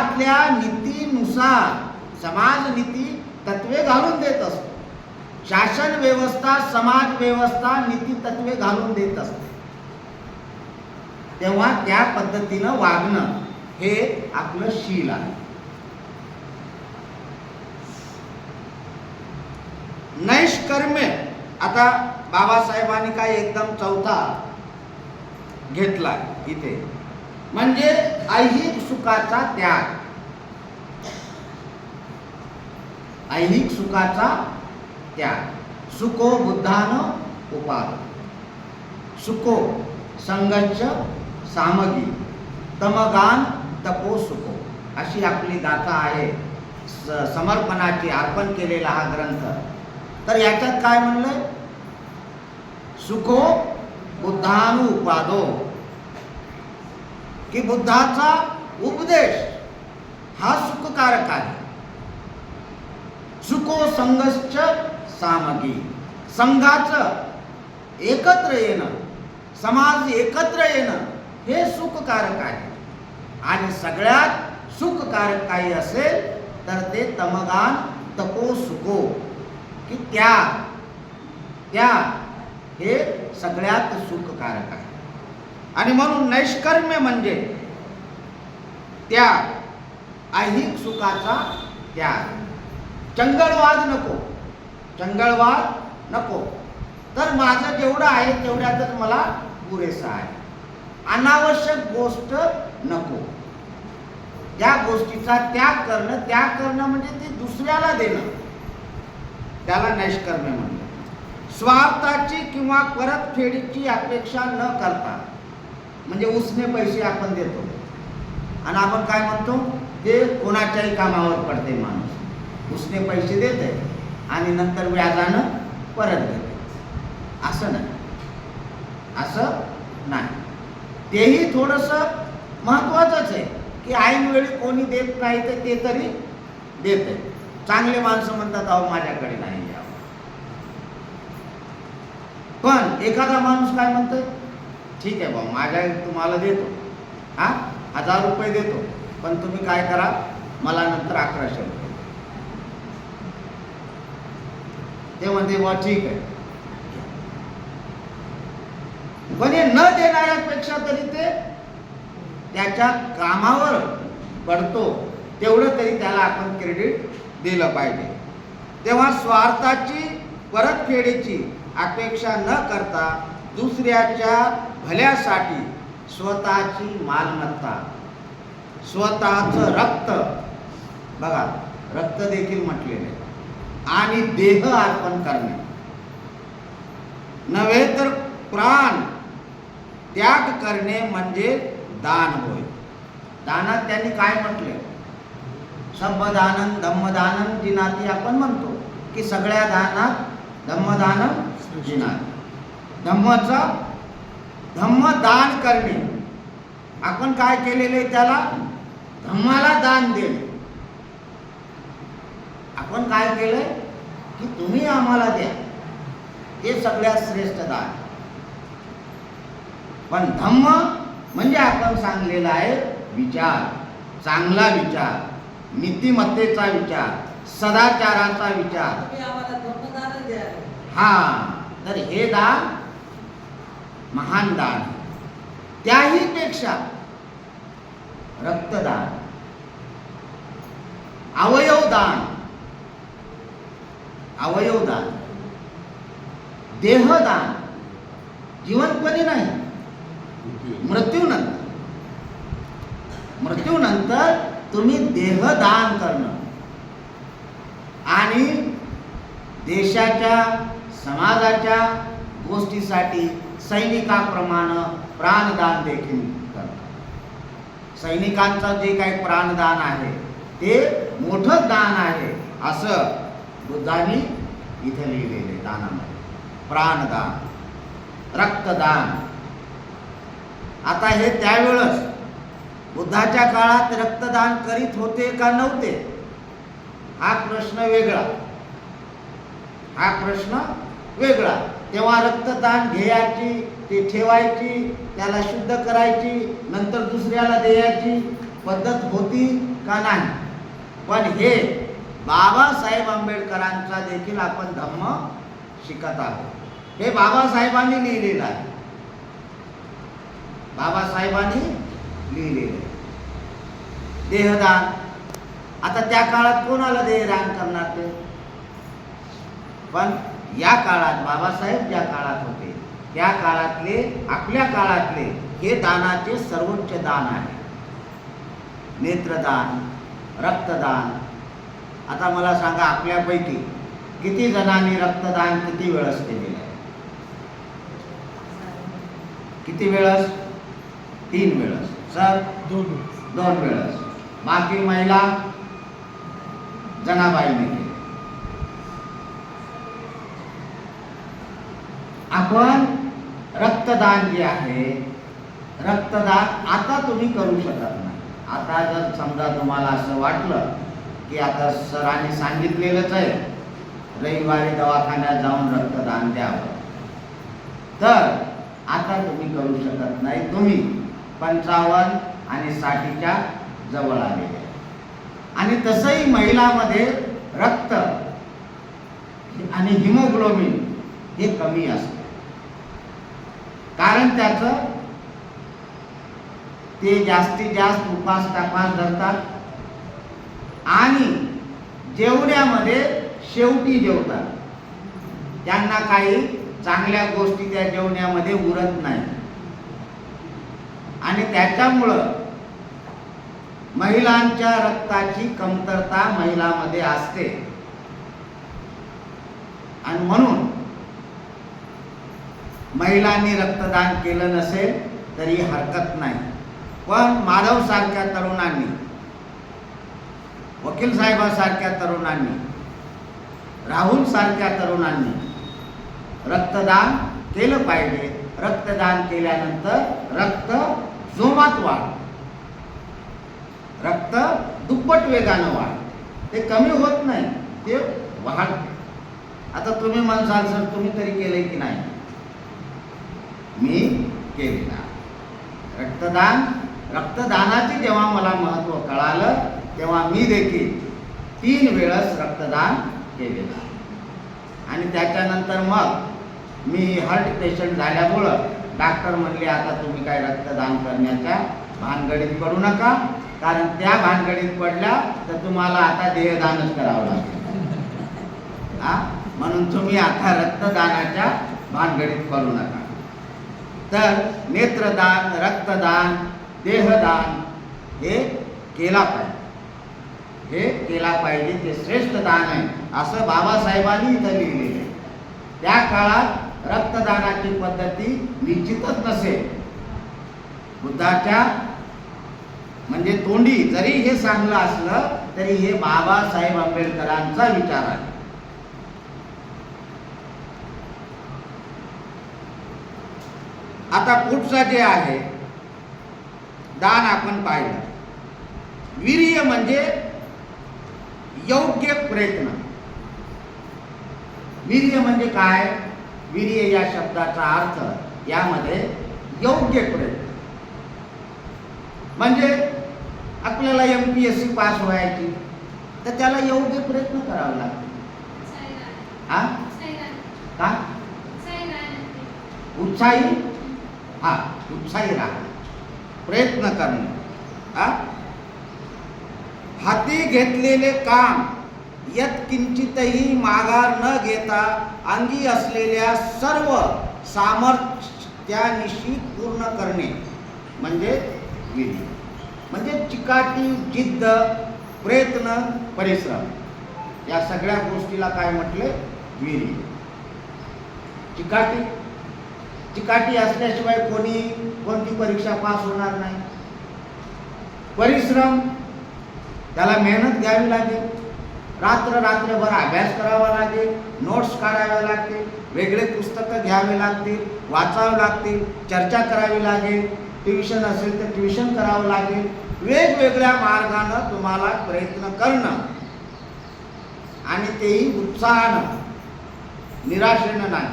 आपल्या नीतीनुसार समाज नीती तत्वे घालून देत असतो. शासन व्यवस्था समाज व्यवस्था नीती तत्वे घालून देत असते. तेव्हा त्या पद्धतीनं वागणं हे आपलं शील आहे. नैष्कर्म्य आता बाबासाहेबांनी काय एकदम चौथा घेतला इथे. म्हणजे ऐहिक सुखाचा त्याग. ऐहिक सुखाचा त्याग. सुखो बुद्धान उपाद सुखो संघर्ष सामगी. तमगान तपो सुखो. अशी आपली गाथा आहे. स- समर्पणाची अर्पण केलेला हा ग्रंथ. तर याच्यात काय म्हणलंय? सुखो बुद्धानु उपादो की बुद्धाचा उपदेश हा सुखकारक आहे. सुखो संघश्च सामगी. संघाचं एकत्र येणं समाज एकत्र येणं हे सुखकारक आहे. आणि सगळ्यात सुखकारक काही असेल तर ते तमगान तपो सुखो. की त्या त्या हे सगळ्यात सुखकारक आहे. आणि म्हणून नैष्कर्म्य म्हणजे त्या ऐहिक सुखाचा त्याग. चंगळवाद नको. चंगळवाद नको. तर माझं जेवढं आहे तेवढ्यातच मला पुरेसा आहे. अनावश्यक गोष्ट नको. त्या गोष्टीचा त्याग करणं त्याग करणं म्हणजे ते दुसऱ्याला देणं. त्याला नैष्कर्म्य म्हणजे स्वार्थाची किंवा परतफेडीची अपेक्षा न करता म्हणजे उसने पैसे आपण देतो. आणि आपण काय म्हणतो? ते कोणाच्याही कामावर पडते माणूस. उसने पैसे देते आणि नंतर व्याजानं परत देते असं नाही. असं नाही. तेही थोडंसं महत्त्वाचंच आहे की ऐनवेळी कोणी देत नाही तर ते तरी देते. चांगले माणसं म्हणतात अहो माझ्याकडे नाही यावं पण एखादा माणूस काय म्हणतोय? ठीक आहे भाऊ माझ्या तुम्हाला देतो. हा? हजार रुपये देतो. पण तुम्ही काय करा? मला नंतर अकराशे रुपये. ते म्हणते बा ठीक आहे. पण हे न देणाऱ्यापेक्षा तरी ते त्याच्या कामावर पडतो. तेवढं तरी त्याला आपण क्रेडिट दिलं पाहिजे. तेव्हा स्वार्थाची परतफेडीची अपेक्षा न करता दुसऱ्याच्या भल्यासाठी स्वतःची मालमत्ता स्वतःचं रक्त. बघा रक्त देखील म्हटलेलं आहे. आणि देह अर्पण करणे. नव्हे तर प्राण त्याग करणे म्हणजे दान होय. दानात त्यांनी काय म्हटले सबदानन धम्मदानन जिनाती आपण म्हणतो की सगळ्या दानात धम्मदानंद जिनाती. धम्मचा धम्मदान करणे. आपण काय केलेले त्याला? धम्माला दान देणे. आपण काय केलंय? की तुम्ही आम्हाला द्या. हे सगळ्यात श्रेष्ठ दान. पण धम्म म्हणजे आपण सांगलेला आहे विचार. चांगला विचार. नीतिमत्तेचा विचार. सदाचाराचा विचार. हा. तर हे दान महान दान. त्याही पेक्षा रक्तदान. अवयवदान अवयवदान देहदान जीवनपणे नाही. मृत्यूनंतर मृत्यूनंतर तुम्ही देहदान करणं. आणि देशाच्या समाजाच्या गोष्टीसाठी सैनिकाप्रमाणे प्राणदान देखील करतात. सैनिकांचं जे काही प्राणदान आहे ते मोठं दान आहे असं बुद्धांनी इथे लिहिलेले दानामध्ये. प्राणदान रक्तदान. आता हे त्यावेळेस बुद्धाच्या काळात रक्तदान करीत होते का नव्हते? हा प्रश्न वेगळा. हा प्रश्न वेगळा. तेव्हा रक्तदान घ्यायची ते ठेवायची त्याला शुद्ध करायची नंतर दुसऱ्याला द्यायची पद्धत होती का नाही? पण हे बाबासाहेब आंबेडकरांचा देखील आपण धम्म शिकत आहोत. हे बाबासाहेबांनी लिहिलेलं आहे. बाबासाहेबांनी लिहिलेलं आहे. देहदान. आता त्या काळात कोणाला देहदान करणार ते? पण या काळात बाबासाहेब ज्या काळात होते त्या काळातले आपल्या काळातले हे दानाचे सर्वोच्च दान आहे. नेत्रदान रक्तदान. आता मला सांगा आपल्यापैकी किती जणांनी रक्तदान किती वेळस केलेलं आहे? किती वेळस? तीन वेळस. सर? दोन दोन वेळस. बाकी महिला? जनाबाईने केले आपण रक्तदान जे आहे रक्तदान आता तुम्ही करू शकत नाही. आता जर समजा तुम्हाला असं वाटलं की आता सरांनी सांगितलेलंच आहे रविवारी दवाखान्यात जाऊन रक्तदान द्यावं. तर आता तुम्ही करू शकत नाही तुम्ही. पंचावन्न आणि साठीच्या जवळ आलेले आणि तसंही महिलामध्ये रक्त आणि हिमोग्लोबिन हे कमी असते. कारण त्याचं ते जास्तीत जास्त उपास तपास धरतात आणि जेवण्यामध्ये शेवटी जेवतात. त्यांना काही चांगल्या गोष्टी त्या जेवण्यामध्ये उरत नाही. आणि त्याच्यामुळं महिलांच्या रक्ताची कमतरता महिलामध्ये असते. आणि म्हणून महिलांनी रक्तदान केलं नसेल तरी हरकत नाही. पण माधवसारख्या तरुणांनी वकील साहेबांसारख्या तरुणांनी राहुल सारख्या तरुणांनी रक्तदान केलं पाहिजे. रक्तदान केल्यानंतर रक्त जोमात वाढ. रक्त दुप्पट वेगानं वाढ. ते कमी होत नाही ते वाढते. आता तुम्ही म्हणसाल सर तुम्ही तरी केलंय की नाही? मी केलेला. रक्तदान रक्तदानाचे जेव्हा मला महत्त्व कळालं तेव्हा मी देखील तीन वेळस रक्तदान केलेलं. आहे. आणि त्याच्यानंतर मग मी हार्ट पेशंट झाल्यामुळं डॉक्टर म्हणले आता तुम्ही काय रक्तदान करण्याच्या भानगडीत पडू नका. कारण त्या भानगडीत पडल्या तर तुम्हाला आता देहदानच करावं लागेल. हा? म्हणून तुम्ही आता रक्तदानाच्या भानगडीत पडू नका. तर नेत्रदान रक्तदान देहदान हे केला पाहिजे. हे केला पाहिजे ते श्रेष्ठ दान आहे असं बाबासाहेबांनी इथं लिहिलेलं आहे. त्या काळात रक्तदानाची पद्धती निश्चितच नसेल. बुद्धाच्या म्हणजे तोंडी जरी हे चांगलं असलं तरी हे बाबासाहेब आंबेडकरांचा विचार आहे. आता पुढचं जे आहे दान आपण पाहिलं. वीर्य म्हणजे योग्य प्रयत्न. वीर्य म्हणजे काय? वीर्य या शब्दाचा अर्थ यामध्ये योग्य प्रयत्न. म्हणजे आपल्याला M P S C pass व्हायची तर त्याला योग्य प्रयत्न करावे लागते हा का? उत्साही? हा उत्साही राहा. प्रयत्न करणे. हा? हाती घेतलेले काम यत्किंचितही माघार न घेता अंगी असलेल्या सर्व सामर्थ्यानिशी पूर्ण करणे. म्हणजे विधी. म्हणजे चिकाटी जिद्द प्रयत्न परिश्रम. या सगळ्या गोष्टीला काय म्हटले? विधी. चिकाटी. चिकाटी असल्याशिवाय कोणी कोणती परीक्षा पास होणार नाही. परिश्रम त्याला मेहनत घ्यावी लागेल. रात्र रात्रभर अभ्यास करावा लागेल नोट्स काढाव्या लागतील वेगळे पुस्तकं घ्यावे लागतील वाचावे लागतील चर्चा करावी लागेल. ट्युशन असेल तर ट्युशन करावं लागेल. वेगवेगळ्या मार्गानं तुम्हाला प्रयत्न करणं आणि तेही उत्साहानं निराशेनं नाही.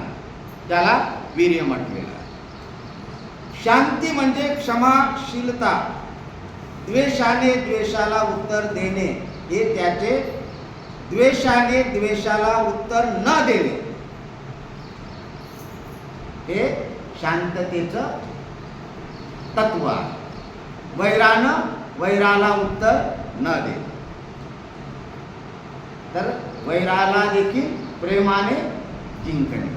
त्याला वीर्य म्हटलेलं आहे. शांती म्हणजे क्षमाशीलता. द्वेषाने द्वेषाला उत्तर देणे हे त्याचे द्वेषाने द्वेषाला उत्तर न देणे. हे शांततेचं तत्व आहे. वैरानं वैराला उत्तर न देणे. तर वैराला देखील प्रेमाने जिंकणे.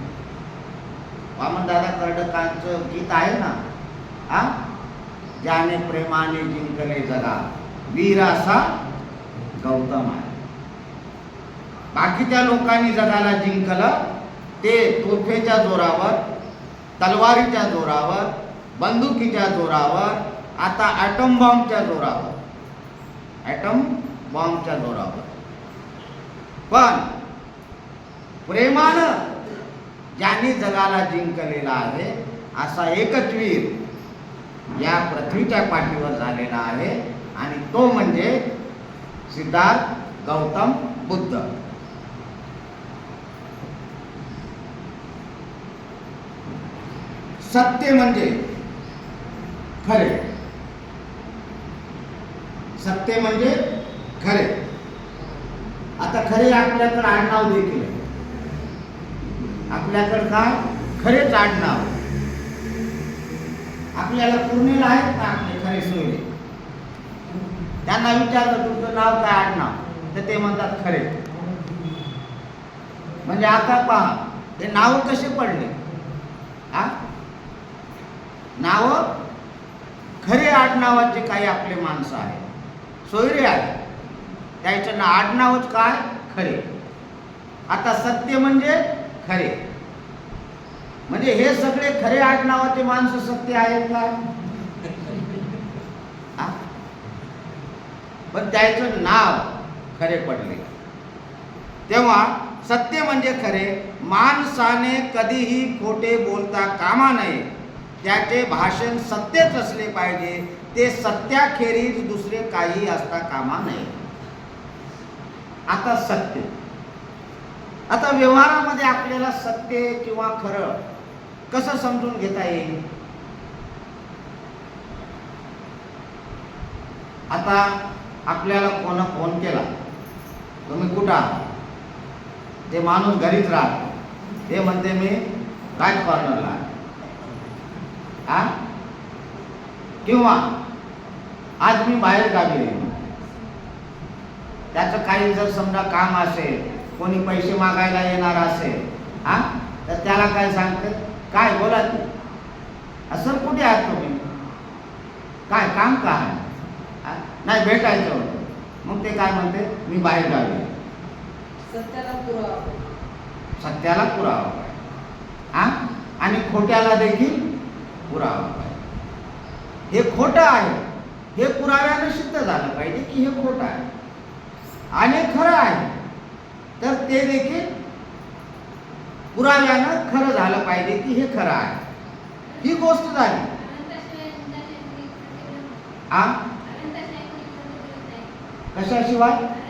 वामनदादा कर्डकांचं गीत आहे ना? हा? ज्याने प्रेमाने जिंकले जगा. वीर असा गौतम आहे. बाकीच्या लोकांनी जगाला जिंकलं ते तोफेच्या जोरावर तलवारीच्या जोरावर बंदुकीच्या जोरावर आता ॲटम बॉम्बच्या जोरावर. ॲटम बॉम्बच्या जोरावर. पण प्रेमानं ज्यांनी जगाला जिंकलेला आहे असा एकच वीर या पृथ्वीच्या पाठीवर झालेला आहे आणि तो म्हणजे सिद्धार्थ गौतम बुद्ध. सत्य म्हणजे खरे. सत्य म्हणजे खरे. आता खरे आपल्याकडे आडनाव देखील आपल्याकडं काय? खरेच आडनाव आपल्याला पूर्णेला आहेत ना आपले खरे सोयरे. त्यांना विचारलं तुमचं नाव काय आडनाव तर ते म्हणतात खरे. म्हणजे आता पहा ते नाव कसे पडले? हा? नाव? खरे आडनावाचे काही आपले माणसं आहेत. सोयरे आहेत. त्याचं ना आडनावच काय? खरे. आता सत्य म्हणजे खरे. म्हणजे हे सगळे खरे आठ नावाचे माणसं सत्य आहेत का? पण त्याचं नाव खरे पडले. तेव्हा सत्य म्हणजे खरे. माणसाने कधीही खोटे बोलता कामा नये. त्याचे भाषण सत्यच असले पाहिजे. ते सत्याखेरीज दुसरे काही असता कामा नये. आता सत्य. आता व्यवहारामध्ये आपल्याला सत्य किंवा खरं कसं समजून घेता येईल? आता आपल्याला कोणा फोन केला तुम्ही कुठं आहात? ते माणूस घरीच राहत. ते म्हणते मी राईट कॉर्नरला हा किंवा आज मी बाहेर गावी त्याचं काही जर समजा काम असेल कोणी पैसे मागायला येणार असेल हा? तर त्याला काय सांगते? काय बोला तू? असं कुठे आहात तुम्ही? काय काम काय? नाही भेटायचं होतं. मग ते काय म्हणते? मी बाहेर आहे. सत्याला पुरावा. सत्याला पुरावा. हा? आणि खोट्याला देखील पुरावा. पाहिजे हे खोटं आहे. हे पुराव्यानं सिद्ध झालं पाहिजे की हे खोटं आहे. आणि खरं आहे. तर ते देखील पुराव्यानं खरं झालं पाहिजे की हे खरं आहे. ही गोष्ट झाली. आ? कशाशिवाय?